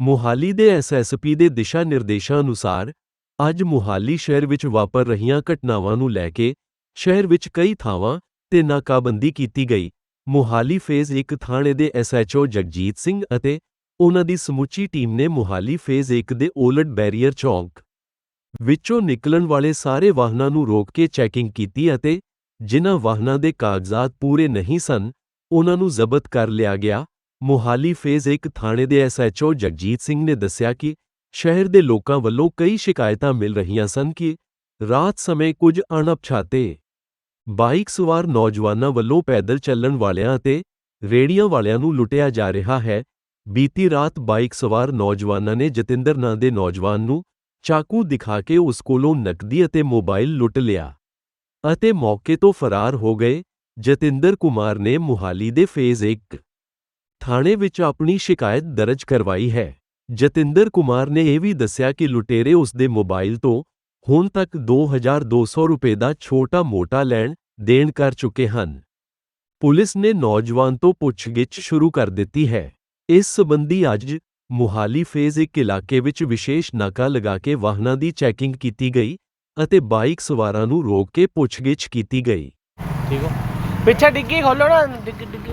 ਮੁਹਾਲੀ ਦੇ ਐਸਐਸਪੀ ਦੇ ਦਿਸ਼ਾ ਨਿਰਦੇਸ਼ਾਂ ਅਨੁਸਾਰ, ਅੱਜ ਮੁਹਾਲੀ ਸ਼ਹਿਰ ਵਿੱਚ ਵਾਪਰ ਰਹੀਆਂ ਘਟਨਾਵਾਂ ਨੂੰ ਲੈ ਕੇ ਸ਼ਹਿਰ ਵਿੱਚ ਕਈ ਥਾਵਾਂ ਤੇ ਨਾਕਾਬੰਦੀ ਕੀਤੀ ਗਈ। ਮੁਹਾਲੀ ਫੇਜ਼ 1 ਥਾਣੇ ਦੇ ਐਸਐਚਓ ਜਗਜੀਤ ਸਿੰਘ ਅਤੇ ਉਹਨਾਂ ਦੀ ਸਮੁੱਚੀ ਟੀਮ ਨੇ ਮੁਹਾਲੀ ਫੇਜ਼ 1 ਦੇ ਓਲਡ ਬੈਰੀਅਰ ਚੌਂਕ ਵਿੱਚੋਂ ਨਿਕਲਣ ਵਾਲੇ ਸਾਰੇ ਵਾਹਨਾਂ ਨੂੰ ਰੋਕ ਕੇ ਚੈਕਿੰਗ ਕੀਤੀ ਅਤੇ ਜਿਨ੍ਹਾਂ ਵਾਹਨਾਂ ਦੇ ਕਾਗਜ਼ਾਤ ਪੂਰੇ ਨਹੀਂ ਸਨ, ਉਹਨਾਂ ਨੂੰ ਜ਼ਬਤ ਕਰ ਲਿਆ ਗਿਆ। ਮੁਹਾਲੀ ਫੇਜ਼ 1 ਥਾਣੇ ਦੇ ਐਸਐਚਓ ਜਗਜੀਤ ਸਿੰਘ ਨੇ ਦੱਸਿਆ ਕਿ ਸ਼ਹਿਰ ਦੇ ਲੋਕਾਂ ਵੱਲੋਂ ਕਈ ਸ਼ਿਕਾਇਤਾਂ ਮਿਲ ਰਹੀਆਂ ਸਨ ਕਿ ਰਾਤ ਸਮੇਂ ਕੁਝ ਅਣਪਛਾਤੇ ਬਾਈਕ ਸਵਾਰ ਨੌਜਵਾਨਾਂ ਵੱਲੋਂ ਪੈਦਲ ਚੱਲਣ ਵਾਲਿਆਂ ਅਤੇ ਰੇੜੀਆਂ ਵਾਲਿਆਂ ਨੂੰ ਲੁੱਟਿਆ ਜਾ ਰਿਹਾ ਹੈ। ਬੀਤੀ ਰਾਤ ਬਾਈਕ ਸਵਾਰ ਨੌਜਵਾਨਾਂ ਨੇ ਜਤਿੰਦਰ ਨਾਂ ਦੇ ਨੌਜਵਾਨ ਨੂੰ ਚਾਕੂ ਦਿਖਾ ਕੇ ਉਸ ਕੋਲੋਂ ਨਕਦੀ ਅਤੇ ਮੋਬਾਈਲ ਲੁੱਟ ਲਿਆ ਅਤੇ ਮੌਕੇ ਤੋਂ ਫਰਾਰ ਹੋ ਗਏ। ਜਤਿੰਦਰ ਕੁਮਾਰ ਨੇ ਮੁਹਾਲੀ ਦੇ ਫੇਜ਼ 1 ਥਾਣੇ ਵਿੱਚ ਆਪਣੀ ਸ਼ਿਕਾਇਤ ਦਰਜ ਕਰਵਾਈ ਹੈ। ਜਤਿੰਦਰ ਕੁਮਾਰ ਨੇ ਇਹ ਵੀ ਦੱਸਿਆ ਕਿ ਲੁਟੇਰੇ ਉਸ ਦੇ ਮੋਬਾਈਲ ਤੋਂ ਹੁਣ ਤੱਕ 2200 ਰੁਪਏ ਦਾ ਛੋਟਾ-ਮੋਟਾ ਲੈਣ ਦੇਣ ਕਰ ਚੁੱਕੇ ਹਨ। ਪੁਲਿਸ ਨੇ ਨੌਜਵਾਨ ਤੋਂ ਪੁੱਛਗਿੱਛ ਸ਼ੁਰੂ ਕਰ ਦਿੱਤੀ ਹੈ। ਇਸ ਸਬੰਧੀ ਅੱਜ ਮੁਹਾਲੀ ਫੇਜ਼ 1 ਇਲਾਕੇ ਵਿੱਚ ਵਿਸ਼ੇਸ਼ ਨਾਕਾ ਲਗਾ ਕੇ ਵਾਹਨਾਂ ਦੀ ਚੈਕਿੰਗ ਕੀਤੀ ਗਈ ਅਤੇ ਬਾਈਕ ਸਵਾਰਾਂ ਨੂੰ ਰੋਕ ਕੇ ਪੁੱਛਗਿੱਛ ਕੀਤੀ ਗਈ। ਠੀਕ ਹੋ ਪਿੱਛੇ ਡਿੱਗੀ, ਖੋਲੋ ਨਾ, ਡਿੱਗੀ ਡਿੱਗੀ।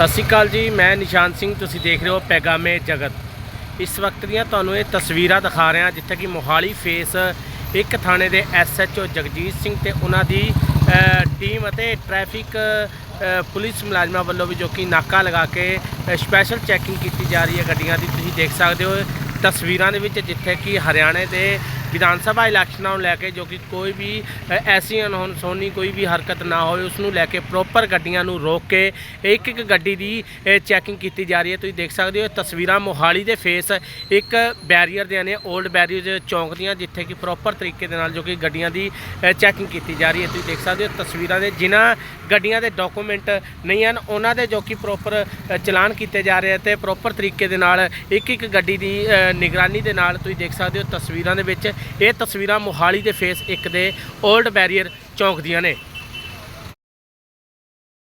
ਸਤਿ ਸ਼੍ਰੀ ਅਕਾਲ ਜੀ, ਮੈਂ ਨਿਸ਼ਾਨ ਸਿੰਘ, ਤੁਸੀਂ ਦੇਖ ਰਹੇ ਹੋ ਪੈਗਾਮੇ ਜਗਤ। ਇਸ ਵਕਤ ਦੀਆਂ ਤੁਹਾਨੂੰ ਇਹ ਤਸਵੀਰਾਂ ਦਿਖਾ ਰਿਹਾ ਜਿੱਥੇ ਕਿ ਮੋਹਾਲੀ ਫੇਸ ਇੱਕ ਥਾਣੇ ਦੇ ਐਸਐਚਓ ਜਗਜੀਤ ਸਿੰਘ ਤੇ ਉਹਨਾਂ ਦੀ ਟੀਮ ਅਤੇ ਟ੍ਰੈਫਿਕ ਪੁਲਿਸ ਮੁਲਾਜ਼ਮਾਂ ਵੱਲੋਂ ਵੀ ਜੋ ਕਿ ਨਾਕਾ ਲਗਾ ਕੇ ਸਪੈਸ਼ਲ ਚੈਕਿੰਗ ਕੀਤੀ ਜਾ ਰਹੀ ਹੈ ਗੱਡੀਆਂ ਦੀ। ਤੁਸੀਂ ਦੇਖ ਸਕਦੇ ਹੋ ਤਸਵੀਰਾਂ ਦੇ ਵਿੱਚ, ਜਿੱਥੇ ਕਿ ਹਰਿਆਣੇ ਦੇ ਵਿਧਾਨ ਸਭਾ ਇਲੈਕਸ਼ਨਾਂ ਨੂੰ ਲੈ ਕੇ ਜੋ ਕਿ ਕੋਈ ਵੀ ਐਸੀ ਐਸੀ ਅਨਹੋਣੀ ਕੋਈ ਵੀ ਹਰਕਤ ਨਾ ਹੋਵੇ ਉਸ ਨੂੰ ਲੈ ਕੇ ਪ੍ਰੋਪਰ ਗੱਡੀਆਂ ਨੂੰ ਰੋਕ ਕੇ ਇੱਕ ਇੱਕ ਗੱਡੀ ਦੀ ਚੈਕਿੰਗ ਕੀਤੀ ਜਾ ਰਹੀ ਹੈ। ਤੁਸੀਂ ਦੇਖ ਸਕਦੇ ਹੋ ਇਹ ਤਸਵੀਰਾਂ ਮੋਹਾਲੀ ਦੇ ਫੇਸ ਇੱਕ ਬੈਰੀਅਰ ਦੇ ਨੇ 올ਡ ਬੈਰੀਅਰ ਚੌਂਕ ਦੀਆਂ, ਜਿੱਥੇ ਕਿ ਪ੍ਰੋਪਰ ਤਰੀਕੇ ਦੇ ਨਾਲ ਜੋ ਕਿ ਗੱਡੀਆਂ ਦੀ ਚੈਕਿੰਗ ਕੀਤੀ ਜਾ ਰਹੀ ਹੈ। ਤੁਸੀਂ ਦੇਖ ਸਕਦੇ ਹੋ ਤਸਵੀਰਾਂ ਦੇ ਜਿਨ੍ਹਾਂ ਗੱਡੀਆਂ ਦੇ ਡਾਕੂਮੈਂਟ ਨਹੀਂ ਹਨ, ਉਹਨਾਂ ਦੇ ਜੋ ਕਿ ਪ੍ਰੋਪਰ ਚਲਾਨ ਕੀਤੇ ਜਾ ਰਹੇ ਆ ਤੇ ਪ੍ਰੋਪਰ ਤਰੀਕੇ ਦੇ ਨਾਲ ਇੱਕ ਇੱਕ ਗੱਡੀ ਦੀ ਨਿਗਰਾਨੀ ਦੇ ਨਾਲ ਤੁਸੀਂ ਦੇਖ ਸਕਦੇ ਹੋ ਤਸਵੀਰਾਂ ਦੇ ਵਿੱਚ ਇਹ ਤਸਵੀਰਾਂ ਮੋਹਾਲੀ ਦੇ ਫੇਸ ਇੱਕ ਦੇ 올ਡ ਬੈਰੀਅਰ ਚੌਂਕ ਦੀਆਂ ਨੇ।